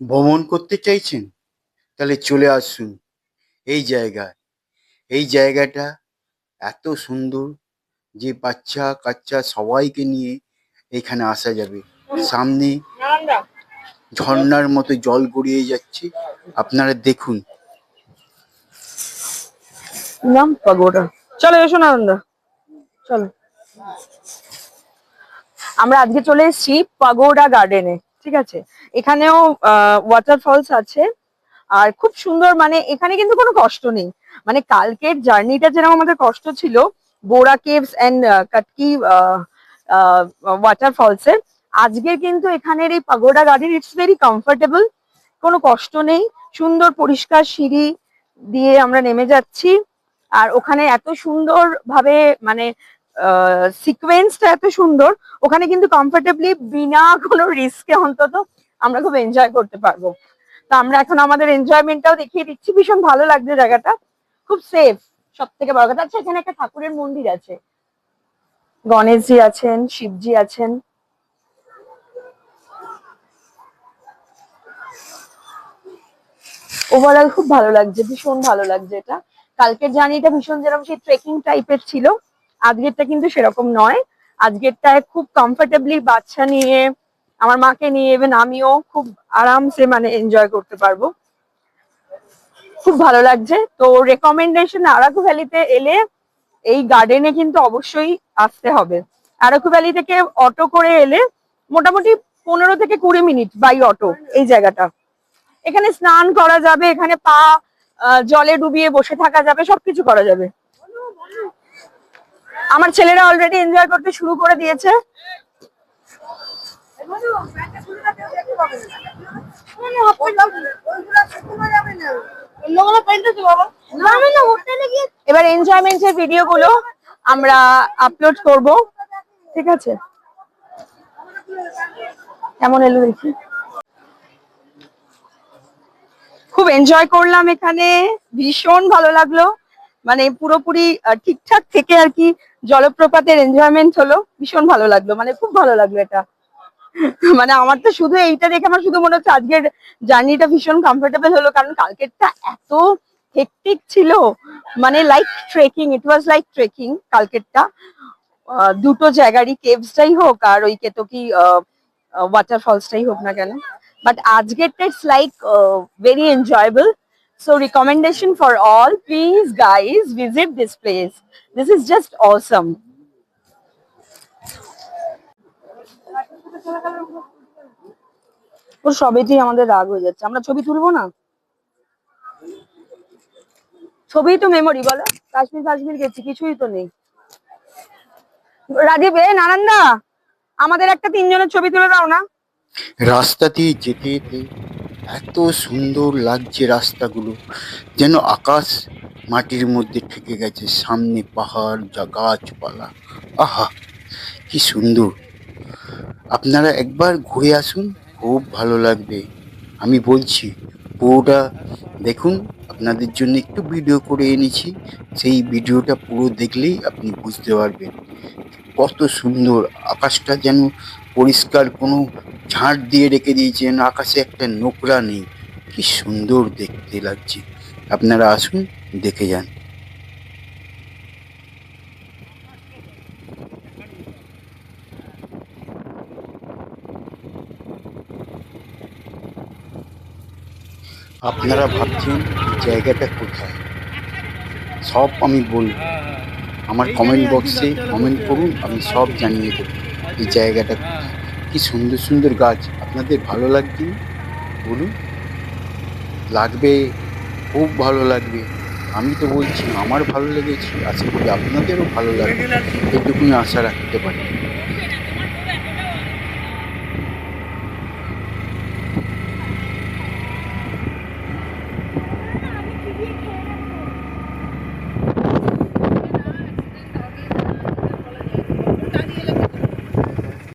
ভ্রমণ করতে চাইছেন? তাহলে চলে আসুন এই জায়গায়। এই জায়গাটা এত সুন্দর যে বাচ্চা কাচ্চা সবাইকে নিয়ে এখানে আসা যাবে। সামনে ঝর্ণার মতো জল গড়িয়ে যাচ্ছে। আপনারা দেখুন। নাম চলো এসো নানন্দা চলো। আমরা আজকে চলে এসেছি পাগোডা গার্ডেনে। ঠিক আছে? এখানেও ওয়াটারফলস আছে। আর খুব সুন্দর মানে এখানে কিন্তু কোনো কষ্ট নেই। মানে কালকের জার্নিটা যেরকম আমাদের কষ্ট ছিল Borra caves and Katiki waterfalls এর আজকের কিন্তু এখানের এই pagoda garden it's very comfortable কোনো কষ্ট নেই। সুন্দর পরিষ্কার সিঁড়ি দিয়ে আমরা নেমে যাচ্ছি। আর ওখানে এত সুন্দর ভাবে মানে সিকোয়েন্সটা এত সুন্দর, ওখানে কিন্তু কমফোর্টেবলি বিনা কোনো রিস্কে অন্তত আমরা খুব এনজয় করতে পারব। তো আমরা এখন আমাদের এনজয়মেন্টটাও দেখিয়ে দিচ্ছি। ভীষণ ভালো লাগছে জায়গাটা। খুব সেফ সব থেকে বড় কথা। আচ্ছা এখানে একটা ঠাকুরের মন্দির আছে। গণেশজি আছেন, শিবজি আছেন। ওভারঅল খুব ভালো লাগছে, ভীষণ ভালো লাগছে এটা। কালকের জার্নিটা ভীষণ যেরকম সেই ট্রেকিং টাইপের ছিল। আজকেরটা কিন্তু সেরকম নয়। আজকেরটায় খুব কমফোর্টেবলি বাচ্চা নিয়ে, আমার মাকে নিয়ে ইভেন আমিও খুব আরামসে মানে এনজয় করতে পারব। খুব ভালো লাগছে। তো রেকমেন্ডেশন আরাকু ভ্যালিতে এলে এই গার্ডেনে কিন্তু অবশ্যই আসতে হবে। আরাকু ভ্যালি থেকে অটো করে এলে মোটামুটি পনেরো থেকে কুড়ি মিনিট বাই অটো এই জায়গাটা। এখানে স্নান করা যাবে, এখানে পা জলে ডুবিয়ে বসে থাকা যাবে, সবকিছু করা যাবে। আমার ছেলেরা অলরেডি এনজয় করতে শুরু করে দিয়েছে। এবার এনজয়মেন্ট এনজয়মেন্টের ভিডিওগুলো আমরা আপলোড করব, ঠিক আছে? কেমন এলো দেখি? খুব এনজয় করলাম এখানে, ভীষণ ভালো লাগল। মানে পুরোপুরি ঠিকঠাক থেকে আর কি জলপ্রপাতের এনজয়মেন্ট হলো। ভীষণ ভালো লাগল মানে খুব ভালো লাগল এটা। মানে আমার তো শুধু এইটা দেখে আমার শুধু মনে হচ্ছে আজকের জার্নিটা ভীষণ কমফোর্টেবল হলো, কারণ কালকেরটা এত হেকটিক ছিল। মানে like trekking it was like trekking কালকেরটা। দুটো জায়গারই কেভসটাই হোক আর ওই কেতকি ওয়াটারফলসটাই হোক না কেন। But আজকেরটা it's like very enjoyable So recommendation for all, please guys visit this place. This is just awesome. ওর সবেতেই আমাদের রাগ হয়ে যাচ্ছে। আমরা ছবি তুলবো না? ছবিই তো মেমোরি বলো। কাশ্মীর কাশ্মীর গেছি কিছুই তো নেই। রাজীব এ নানান্দা আমাদের একটা তিনজনের ছবি তুলে দাও না। রাস্তা দিয়ে যেতে যেতে এত সুন্দর লাগছে রাস্তাগুলো, যেন আকাশ মাটির মধ্যে ঠেকে গেছে, সামনে পাহাড়, যা গাছপালা। আহা, কি সুন্দর। আপনারা একবার ঘুরে আসুন, খুব ভালো লাগবে। আমি বলছি, পুরোটা দেখুন, আপনাদের জন্য একটু ভিডিও করে এনেছি। সেই ভিডিওটা পুরো দেখলেই আপনি বুঝতে পারবেন কত সুন্দর আকাশটা যেন পরিষ্কার কোনো ঝাঁট দিয়ে রেখে দিয়েছেন। আকাশে একটা নোকরা নেই। কি সুন্দর দেখতে লাগছে। আপনারা আসুন দেখে যান। আপনারা ভাবছেন জায়গাটা কোথায়? সব আমি বলব। আমার কমেন্ট বক্সে কমেন্ট করুন আমি সব জানিয়ে দেবো। এই জায়গাটা কি সুন্দর সুন্দর গাছ আপনাদের ভালো লাগবে? বলুন। লাগবে খুব ভালো লাগবে। আমি তো বলছি আমার ভালো লেগেছে আশা করি আপনাদেরও ভালো লাগবে। এইটুকুনি আশা রাখতে পারি।